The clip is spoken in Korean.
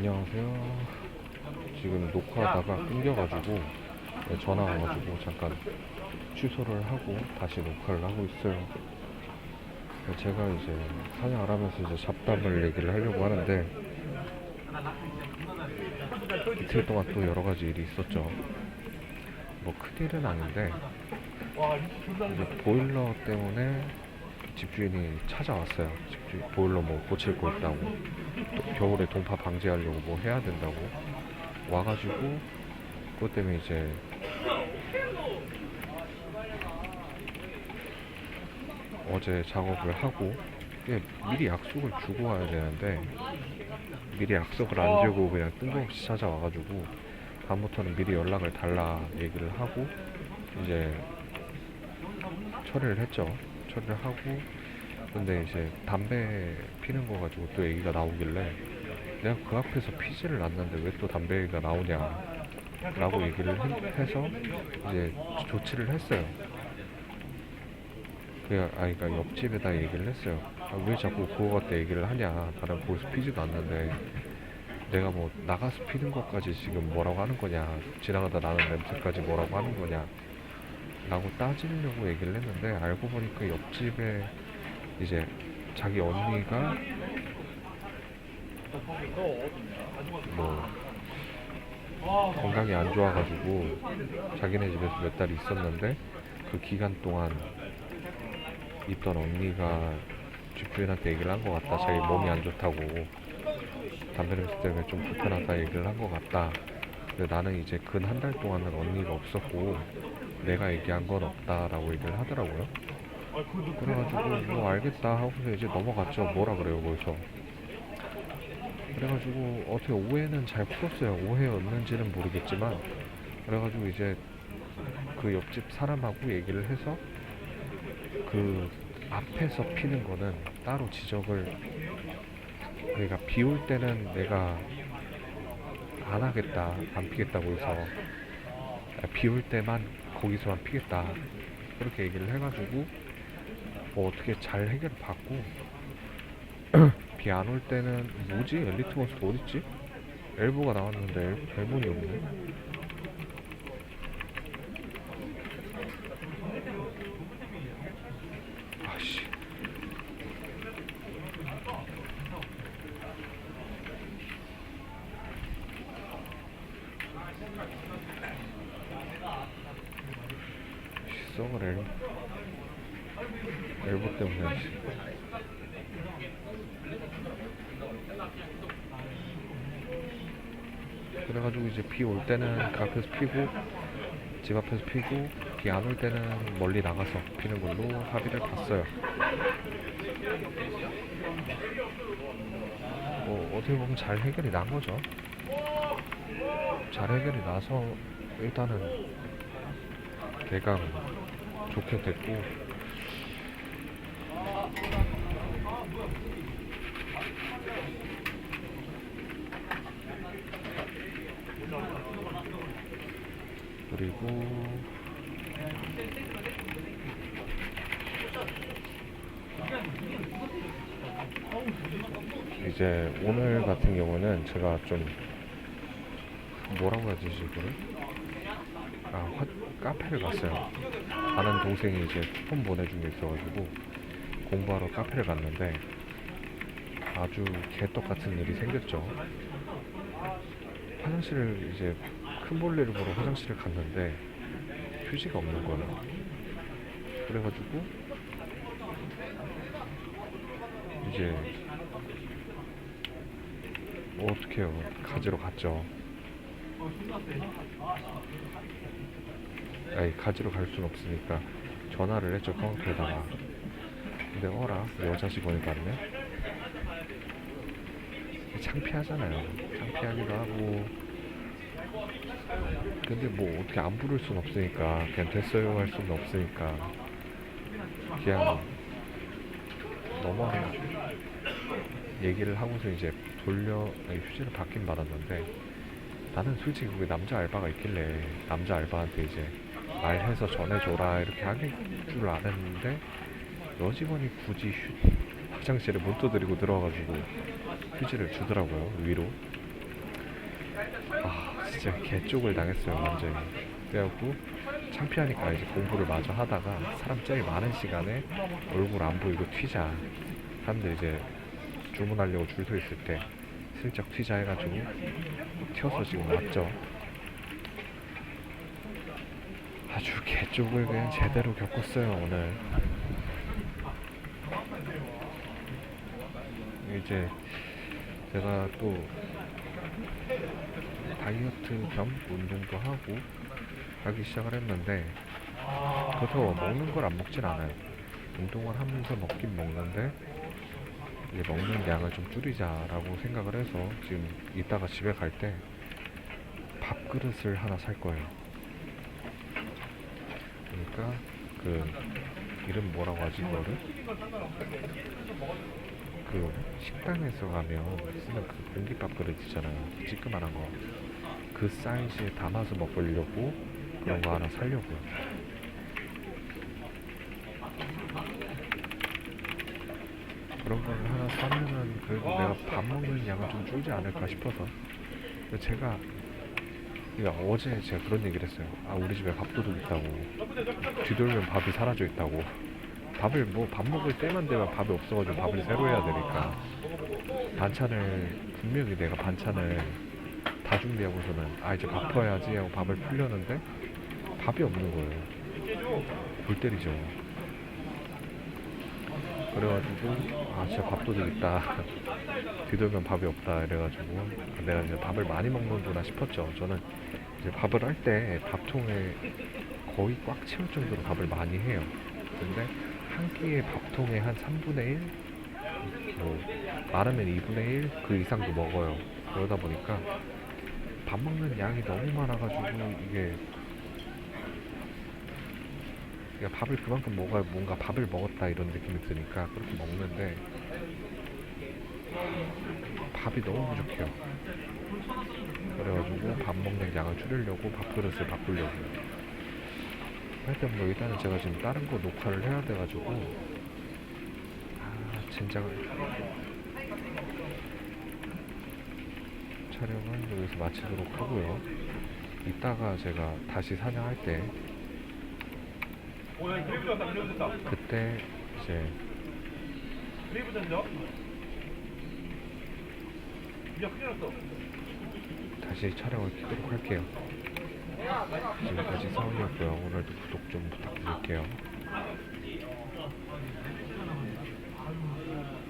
안녕하세요. 지금 녹화하다가 끊겨가지고 네, 전화 와가지고 잠깐 취소를 하고 다시 녹화를 하고 있어요. 네, 제가 이제 사냥을 하면서 이제 잡담을 얘기를 하려고 하는데 이틀 동안 또 여러 가지 일이 있었죠. 뭐 큰일은 아닌데 이제 보일러 때문에 집주인이 찾아왔어요. 집주인 보일러 뭐 고칠 거 있다고 또 겨울에 동파 방지하려고 뭐 해야 된다고 와가지고 그것 때문에 이제 어제 작업을 하고 이게 미리 약속을 주고 와야 되는데 미리 약속을 안 주고 그냥 뜬금없이 찾아와가지고 다음부터는 미리 연락을 달라 얘기를 하고 이제 처리를 했죠. 처리를 하고 근데 이제 담배 피는 거 가지고 또 얘기가 나오길래 내가 그 앞에서 피지를 않는데 왜 또 담배가 나오냐 라고 얘기를 해- 해서 이제 조치를 했어요. 그 아이가 옆집에다 얘기를 했어요. 아, 왜 자꾸 그거 갖다 얘기를 하냐. 나는 거기서 피지도 않는데 내가 뭐 나가서 피는 것까지 지금 뭐라고 하는 거냐. 지나가다 나는 냄새까지 뭐라고 하는 거냐. 라고 따지려고 얘기를 했는데 알고 보니까 옆집에 이제 자기 언니가 뭐 건강이 안 좋아가지고 자기네 집에서 몇 달 있었는데 그 기간 동안 있던 언니가 집주인한테 얘기를 한 것 같다. 자기 몸이 안 좋다고 담배 냄새 때문에 좀 불편하다 얘기를 한 것 같다. 근데 나는 이제 근 한 달 동안은 언니가 없었고 내가 얘기한 건 없다라고 얘기를 하더라고요. 그래가지고 뭐 알겠다 하고서 이제 넘어갔죠. 뭐라 그래요 거기서. 그래가지고 어떻게 오해는 잘 풀었어요. 오해였는지는 모르겠지만 그래가지고 이제 그 옆집 사람하고 얘기를 해서 그 앞에서 피는 거는 따로 지적을 그러니까 비 올 때는 내가 안 하겠다 안 피겠다고 해서 비 올 때만 거기서만 피겠다 그렇게 얘기를 해가지고 뭐 어떻게 잘 해결 받고 비 안 올 때는 뭐지? 엘리트 몬스터 어딨지? 엘보가 나왔는데 엘, 엘본이 없네. 아씨 썩을 엘 엘보 때문에 씨. 그래가지고 이제 비 올 때는 그 앞에서 피고 집 앞에서 피고 비 안 올 때는 멀리 나가서 피는 걸로 합의를 봤어요. 뭐 어떻게 보면 잘 해결이 난 거죠. 잘 해결이 나서 일단은 개강 좋게 됐고 그리고 이제 오늘 같은 경우는 제가 좀 뭐라고 해야 되지 이거를? 아 화, 카페를 갔어요. 아는 동생이 이제 쿠폰 보내준 게 있어가지고 공부하러 카페를 갔는데 아주 개떡 같은 일이 생겼죠. 화장실을 이제 큰 볼일을 보러 화장실을 갔는데 휴지가 없는 거예요. 그래가지고 이제 뭐 어떡해요. 가지러 갔죠. 아니 가지러 갈 순 없으니까 전화를 했죠 카운터에다가. 근데 어라 여자 직원이 받네. 창피하잖아요. 창피하기도 하고 근데 뭐 어떻게 안 부를 순 없으니까 그냥 됐어요 할 수는 없으니까. 그냥 넘어가 얘기를 하고서 이제 돌려 휴지를 받긴 받았는데 나는 솔직히 그 남자 알바가 있길래 남자 알바한테 이제 말해서 전해줘라 이렇게 하길 줄 알았는데 여직원이 굳이 휴, 화장실에 문 두드리고 들어와가지고 휴지를 주더라고요 위로. 아 진짜 개쪽을 당했어요 완전히. 그래갖고 창피하니까 이제 공부를 마저 하다가 사람 제일 많은 시간에 얼굴 안 보이고 튀자. 사람들 이제 주문하려고 줄 서 있을 때 슬쩍 튀자 해가지고 튀어서 지금 왔죠. 아주 개쪽을 그냥 제대로 겪었어요 오늘. 이제 제가 또 다이어트 겸 운동도 하고 하기 시작을 했는데 그래서 먹는 걸 안 먹진 않아요. 운동을 하면서 먹긴 먹는데 이제 먹는 양을 좀 줄이자라고 생각을 해서 지금 이따가 집에 갈 때 밥그릇을 하나 살 거예요. 그러니까 그 이름 뭐라고 하지 이거를 그 식당에서 가면 쓰는 그 공깃밥 그릇 있잖아요. 찌끄만한 거. 그 사이즈에 담아서 먹으려고 그런 거 하나 살려고요. 그런 걸 하나 사면은 그래도 내가 밥 먹는 양을 좀 줄지 않을까 싶어서. 제가 어제 제가 그런 얘기를 했어요. 아 우리 집에 밥도둑 있다고. 뒤돌면 밥이 사라져 있다고 밥을 뭐 밥 먹을 때만 되면 밥이 없어가지고 밥을 새로 해야 되니까 반찬을 분명히 내가 반찬을 다 준비하고서는 아 이제 밥 퍼야지 하고 밥을 풀려는데 밥이 없는 거예요. 골 때리죠. 그래가지고 아 진짜 밥도둑 있다. 뒤돌면 밥이 없다 이래가지고 내가 이제 밥을 많이 먹는구나 싶었죠. 저는 이제 밥을 할 때 밥통에 거의 꽉 채울 정도로 밥을 많이 해요. 근데 한 끼의 밥통에 한 3분의 1? 뭐 많으면 2분의 1? 그 이상도 먹어요 그러다 보니까 밥 먹는 양이 너무 많아가지고 이게 밥을 그만큼 먹어야 뭔가 밥을 먹었다 이런 느낌이 드니까 그렇게 먹는데 밥이 너무 부족해요 그래가지고 밥 먹는 양을 줄이려고 밥그릇을 바꾸려고 하여튼 뭐 일단은 제가 지금 다른 거 녹화를 해야 돼가지고 아 진짜 촬영은 여기서 마치도록 하고요 이따가 제가 다시 사냥할 때. 그때 이제. 다시 촬영을 켜도록 할게요. 지금까지 사원이었고요. 오늘도 구독 좀 부탁드릴게요.